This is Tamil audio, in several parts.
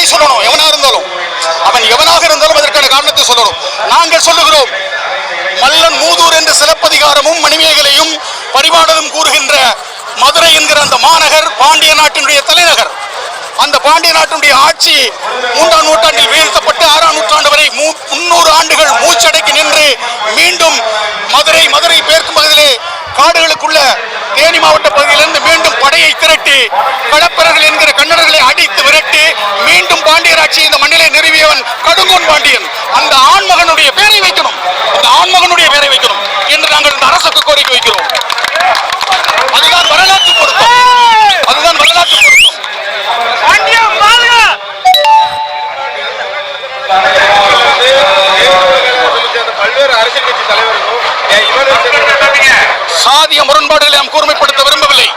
காரணத்தை சொல்லணும். எவனா இருந்தாலும். அவன் எவனாக இருந்தாலும் அதற்கான காரணத்தை சொல்லணும். நாங்கள் சொல்லுகிறோம். மல்லன் மூதூர் என்ற சிலப்பதிகாரமும் மணிமேகலையும் பரிபாடலும் கூறுகின்ற மதுரை என்கிற அந்த மாநகர் பாண்டிய நாட்டினுடைய தலைநகர். அந்த பாண்டிய நாட்டினுடைய ஆட்சி மூன்றாம் நூற்றாண்டில் வீழ்த்தப்பட்டு ஆறாம் நூற்றாண்டு வரை முன்னூறு ஆண்டுகள் மூச்சடக்கி நின்று மீண்டும் மதுரை மதுரை பேர்க்கும் பகுதியிலே காடுகளுக்குள்ள தேனி மாவட்ட பகுதியிலிருந்து மீண்டும் படையை திரட்டி கடப்பரர்கள் என்கிற கன்னடர்களை அடித்து விரட்டி மீண்டும் பாண்டியர் ஆட்சி இந்த மண்ணிலே நிறுவியவன் கடுங்கோன் பாண்டியன். அந்த ஆண்மகனுடைய பேரை வைக்கணும். அந்த ஆண்மகனுடைய பேரை வைக்கணும் என்று நாங்கள் இந்த அரசுக்கு கோரிக்கை வைக்கிறோம். அதுதான் வரலாற்று பொருத்தம். அதுதான் வரலாற்று பொருத்தம். பல்வேறு அரசியல் கட்சி தலைவர்களும் சாதிய முரண்பாடுகளை நாம் கூர்மைப்படுத்த விரும்பவில்லை.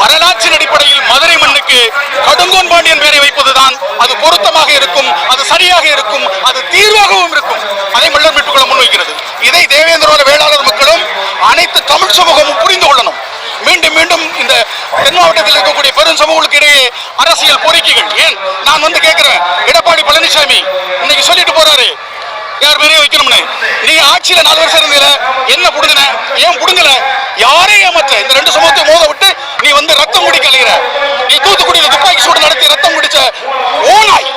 வரலாற்றின் அடிப்படையில் மதுரை மண்ணுக்கு கடுங்கோன் பாண்டியன் பெயரை வைப்பதுதான் அது பொருத்தமாக இருக்கும் அது சரியாக இருக்கும் அது தீர்வாகவும் இருக்கும். அதை மல்லர் மீட்டுக்குள்ள முன்வைக்கிறது. இதை தேவேந்திரோட வேளாளர் மக்களும் அனைத்து தமிழ் சமூகமும் புரிந்து கொள்ளணும். மீண்டும் மீண்டும் இந்த தென் மாவட்டத்தில் இருக்கக்கூடிய பெரும் சமூகங்களுக்கு இடையே அரசியல் கோரிக்கைகள். ஏன்? நான் வந்து கேட்கிறேன் எடப்பாடி பழனிசாமி இன்னைக்கு சொல்லிட்டு போறாரு. யார் பேரையும் வைக்கணும்னு. நீ ஆட்சியில நாலு வருஷம் இருந்தீங்க. என்ன புடுங்கின? ஏன் புடுங்கல? யாரையும் ஏமாற்ற இந்த ரெண்டு சமூகத்தை மோத விட்டு நீ வந்து ரத்தம் குடிக்க கலைகிற நீ தூத்துக்குடியில் துப்பாக்கி சூடு நடத்தி ரத்தம் குடிச்ச ஓனாய்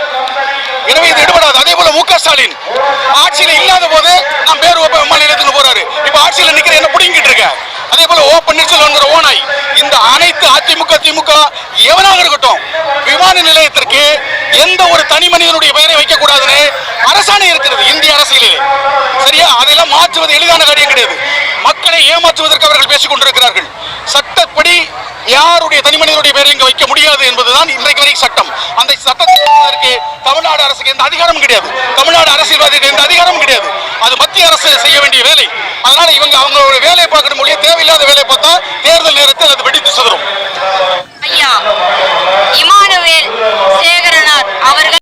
எனவே இது எடுபடாது அதே போல மு க ஸ்டாலின் ஆட்சியில இல்லாத போது நான் பேர் எம்எல்ஏ மாநிலத்துக்கு போறாரு. இப்ப ஆட்சியில நிக்கிற என்ன புடிங்கிட்டு இருக்க? அதே போல ஓ பன்னீர்செல்வம்ங்கிற ஓனாய் இந்த அனைத்து அதிமுக திமுக எவனாக இருக்கட்டும் விமான நிலையத்திற்கு எந்த ஒரு தனி மனிதனுடைய பெயரை வைக்க கூடாதுன்னு அரசாணை இருக்கிறது இந்திய அரசியலில். சரியா? அதெல்லாம் மாற்றுவது எளிதான காரியம் கிடையாது. மக்களை ஏமாற்றுவதற்கு அவர்கள் பேசிக் கொண்டிருக்கிறார்கள். சட்டப்படி யாருடைய தனி மனிதனுடைய பெயரை இங்கு வைக்க முடியாது என்பதுதான் இன்றைக்கு வரை சட்டம். அந்த சட்டத்தை தமிழ்நாடு அரசுக்கு எந்த அதிகாரமும் கிடையாது. அரசியல்வாதிக்கு எந்த அதிகாரமும் கிடையாது. அது மத்திய அரசு செய்ய வேண்டிய வேலை. அதனால இவங்க அவங்களோட வேலையை பார்க்கணும் தேவையில்லாத வேலையை பார்த்தா தேர்தல் நேரத்தில் அது வெடித்து சிதறும்.